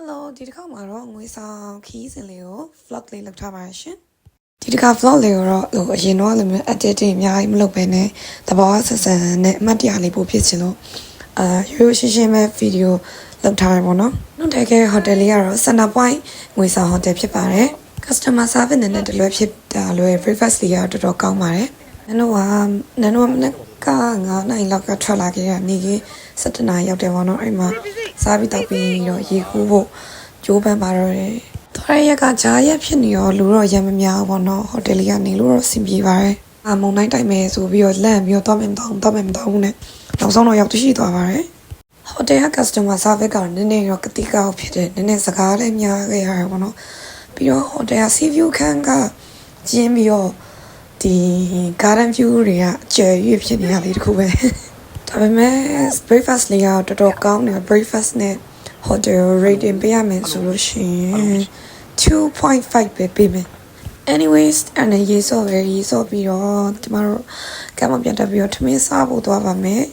Hello ဒီတစ်ခါမှာတော့ငွေဆောင်ခီးစဉ်လေးကို vlog လေးလုပ်ထားပါရရှင်ဒီတစ်ခါ vlog လေးကိုတော့ဟိုအရင်တော့လိုမျိုး editing အများကြီးမလုပ်ဘဲနဲ့သဘောဆက်ဆံနဲ့အမှတ်တရလေးပို့ဖြစ်ချင်လို့အာရိုးရိုးရှင်းရှင်းပဲဗီဒီယိုလုပ်ထားရပါတော့။နောက်တကယ်ဟိုတယ်လေးကတော့ Center Point ငွေဆောင်ဟိုတယ်ဖြစ်ပါတယ်။ customer service နဲ့တလွဲဖြစ်တာလွဲ breakfast လေးကတော်တော်ကောင်းပါတယ်။နင်တို့ကနင်တို့ကမနေ့က9နိုင်လောက်ကထွက်လာခဲ့ရနေကြီး7နာရီရောက်တယ်ပေါ့နော်အဲ့မှာ စားပြီးတောက်ပြီးတော့ရေကူးဖို့ကြိုးပမ်းပါတော့တယ်။တော်ရရက်ကဂျားရက်ဖြစ်နေရောလူတော့ရမ်းမများဘူးပေါ့နော်ဟိုတယ်လေးကနေလို့တော့အဆင်ပြေပါတယ်။အမုံတိုင်းတိုင်မယ်ဆိုပြီးတော့လန့်ပြီးတော့တော့မယ်မတော့တော့မယ်မတော့ဘူးနဲ့နောက်ဆုံးတော့ရောက်သိရှိသွားပါတယ်။ဟိုတယ်က customer service ကနည်းနည်းတော့ကတိကောက်ဖြစ်တယ်နည်းနည်းစကားလည်းများခဲ့ရတာပေါ့နော်ပြီးတော့ဟိုတယ်က sea view ခန်းကကျင်းပြီးတော့ဒီ garden view တွေကအကျယ်ရွဖြစ်နေရလေးတခုပဲ ဒါပေမဲ့ breakfast လေးကတော်တော်ကောင်းတယ် breakfast နဲ့ hotel rating ပေးရမယ်ဆိုလို့ရှိရင်2.5ပဲပေးမယ် anyways အနေရေးစောပဲရေးစောပြီးတော့ကျမတို့ကမ္ဘာပြန်တက်ပြီးတော့ထမင်းစားဖို့သွားပါမယ်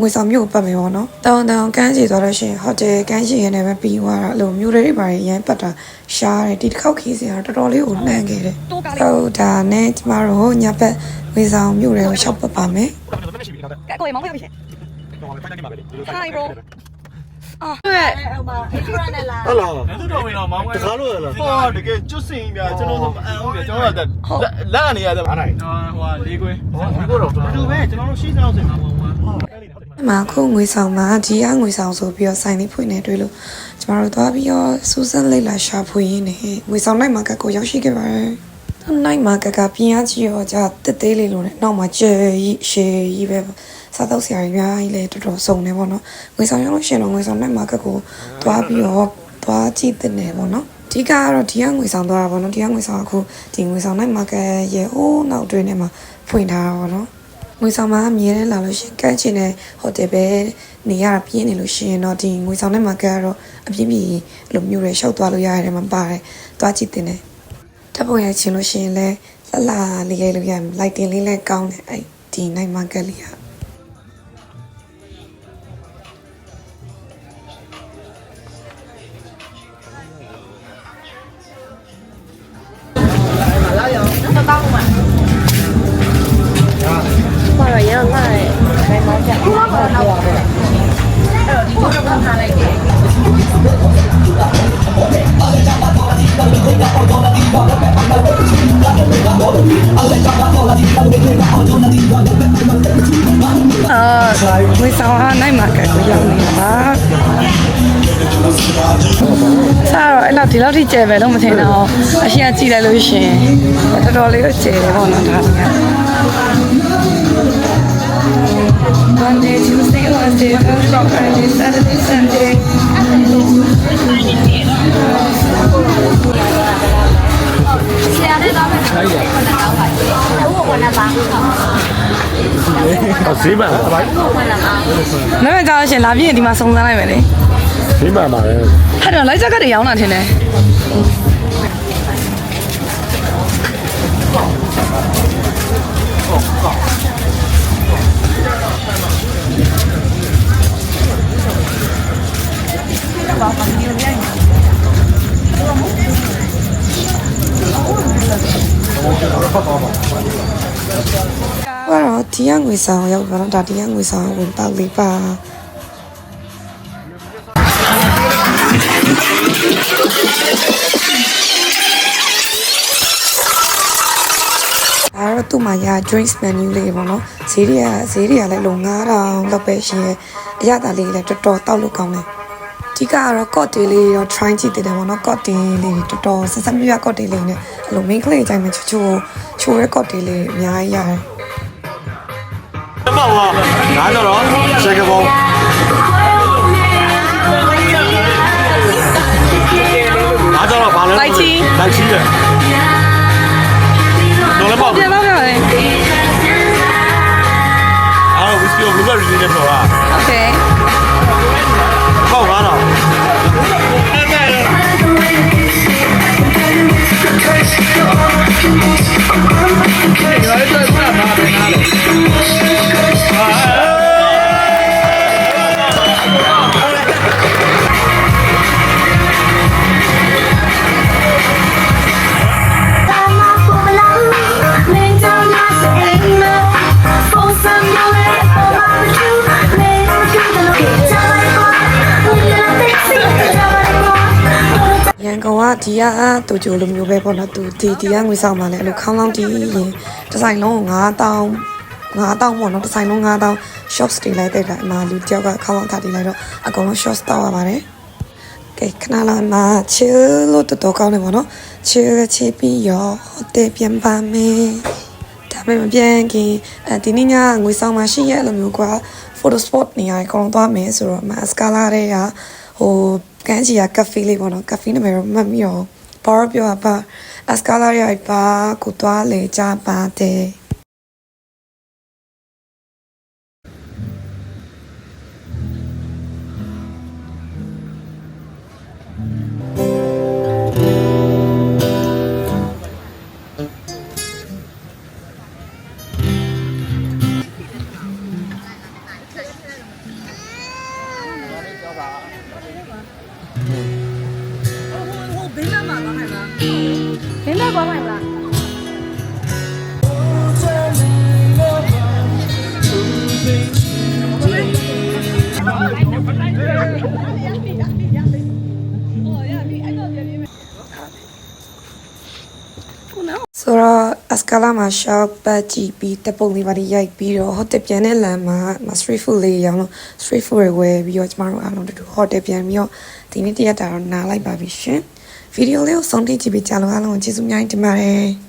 ငွေဆောင်မြို့ကိုပတ်မယ်ပေါ့နော်တောင်းတောင်းကန်းချီသွားလို့ရှိရင်ဟိုတယ်ကန်းချီရနေပဲပြီးသွားတာအဲ့လိုမြို့တွေပါရရန်ပတ်တာရှားတယ်ဒီတစ်ခေါက်ခီးစရာတော်တော်လေးကိုနှံ့ခဲ့တယ်ဟုတ်ဒါနဲ့ကျမတို့ညဘက်ငွေဆောင်မြို့တွေကိုရှောက်ပတ်ပါမယ်ကိုယ်မောင်းပြပြရှင် Hi bro အာဟုတ်ဟုတ်လားသူတော်ဝင်တော့မောင်းတခါလို့ရလားဟောတကယ်ကျွတ်စင်ပြကျွန်တော်တို့မအံ့ဟုတ်ပြကျွန်တော်ကလက်အနေရတယ်အားနိုင်ဟိုလေးကွင်းဟောဒီကတော့တူပဲကျွန်တော်တို့ရှိအောင်စင်မှာပေါ့ကွာဒီ မှာခုငွေဆောင်မှာဒီအငွေဆောင်ဆိုပြီးတော့ဆိုင်လေးဖွင့်နေတွေ့လို့ကျမတို့သွားပြီးတော့စူးစမ်းလိုက်လာရှာဖွေရင်းနေငွေဆောင်နိုင်မှာကကိုရောက်ရှိခဲ့ပါတယ်သူနိုင်မှာကကပြင်းအားကြီးရောကြာတက်သေးလေးလို့နဲ့နောက်မှာကျဲကြီးရှည်ကြီးပဲပေါ့စားတော့ဆရာကြီးများကြီးလည်းတော်တော်စုံနေပေါ့နော်ငွေဆောင်ရောက်လို့ရှင်တော့ငွေဆောင်နိုင်မှာကကိုသွားပြီးတော့သွားကြည့်တဲ့နေပေါ့နော်ဒီကကတော့ဒီကငွေဆောင်သွားတာပေါ့နော်ဒီကငွေဆောင်အခုဒီငွေဆောင်နိုင်မှာကရေဟိုးနောက်တွင်းထဲမှာဖွင့်ထားတာပေါ့နော် ငွေဆောင်မှာအမြဲတမ်းလာလို့ရှိရင်ကန့်ချင်တဲ့ဟိုတယ်ပဲနေရတာပြင်းနေလို့ရှိရင်တော့ဒီငွေဆောင်ထဲမှာကတော့အပြင်းပြင်းလိုမျိုးတွေရှောက်သွားလို့ရရတယ်မှာပါတယ်။သွားကြည့်တင်တယ်။တပ်ပုံရိုက်ချင်လို့ရှိရင်လည်းလှလှလေးရိုက်လို့ရမယ်။လိုက်တင်လေးလည်းကောင်းတယ်အဲ့ဒီနိုင်မာကက်လေးကဘာ ဘယ်မှာပြခုမှတော့တော့အဲ့တော့ဒီကိုတော့ထားလိုက်တယ်အာငွေဆောင်ဟာနိုင်မာကက်ကိုရောက်နေတာပါ။စားတော့အဲ့လောက်ဒီလောက်ထိကျယ်ပဲလို့မထင်တော့အရှင်ကကြည့်လိုက်လို့ရှိရင်တော်တော်လေးတော့ကျယ်တယ်ပေါ့နော်ဒါက Wednesday, Thursday, Friday, Saturday, Sunday. ဆရာလေးတော့ပဲဟုတ်တယ်ဟုတ်တယ်တော့ပါဘူးဝင်လာပါဟုတ်ဈေးမှန်ပါဗျာဝင်လာပါနောက်မှကြောက်ရှင်လာပြည့်ရင်ဒီမှာစုံစမ်းလိုက်မယ်လေဈေးမှန်ပါပဲအဲ့တော့လိုက်ချက်ကတည်းရောင်းတာထင်တယ် ကတော့ဒီကငွေဆောင်ရောက်ပါတော့ဒါဒီကငွေဆောင်ဝင်ပေါက်လေးပါအဲတော့သူ့မှာရ drinks menu လေးပေါ့နော်ဈေးတွေကဈေးတွေကလည်းလုံ9000လောက်ပဲရှိရဲ့အရသာလေးလည်းတော်တော်တောက်လို့ကောင်းတယ် ဒီကတော့ cocktail လေးတော့ try ကြည့်တယ်ပေါ့နော် cocktail လေးတော်တော်ဆက်ဆက်မြတ် cocktail လေးနဲ့အဲ့လို main ကလေးအတိုင်းမှာချိုချိုချိုရဲ cocktail လေးအများကြီးရတယ်တမောကငါကြတော့ရှက်ကဘောငါကြတော့ဘာလဲလိုက်ချီလိုက်ချီတယ်တော့လည်းပေါ့ပြန်ပါမယ်အားဝီစကီကိုဘယ်လိုရင်းနေတော့ ဒီကတူဂျိုလိုမျိုးပဲပေါ့နော်သူဒီဒီကငွေဆောင်မှလည်းအဲ့လိုခေါင်းလောင်းတီးရင်ဒီဇိုင်လုံးကို9000 9000ပေါ့နော်ဒီဇိုင်လုံး9000 shops တွေလိုက်တဲ့တာအမလူတယောက်ကခေါင်းလောင်းထားတီးလိုက်တော့အကုန်လုံး shots တောက်ရပါတယ်ကဲခဏလာမှာချီလို့တော်တော်ကောင်းနေပါတော့ချီချီပြီးရောဟိုတယ်ပြန်ပါမယ်ဒါပေမဲ့မပြန်ခင်အဲဒီနေ့ညငွေဆောင်မှရှိရဲ့အဲ့လိုမျိုးက photo spot နေရာကိုအကုန်လုံးသွားမယ်ဆိုတော့မစကာလာတွေကဟို ကန်းချီကကဖေးလေးပေါ့နော်ကဖေးနာမည်တော့မှတ်မိရောဘာပြောပါအစကာလာတွေပါကိုသွားလေကြပါတယ် သွားနိုင်လားဆိုတော့အစကာလာမှာရှောက်ပတ်ကြည့်ပြီးတပုံလေးပါရိုက်ပြီးတော့ဟိုတယ်ပြန်တဲ့လမ်းမှာမ street food လေးရောင်းလို့ street food တွေဝယ်ပြီးတော့ကျမတို့အားလုံးတူတူဟိုတယ်ပြန်ပြီးတော့ဒီနေ့တရက်တာတော့နားလိုက်ပါပြီရှင် ဗီဒီယိုလေးကိုဆုံးထိကြည့်ပြီးကြားလို့အားလုံးကိုကျေးဇူးအများကြီးတင်ပါတယ်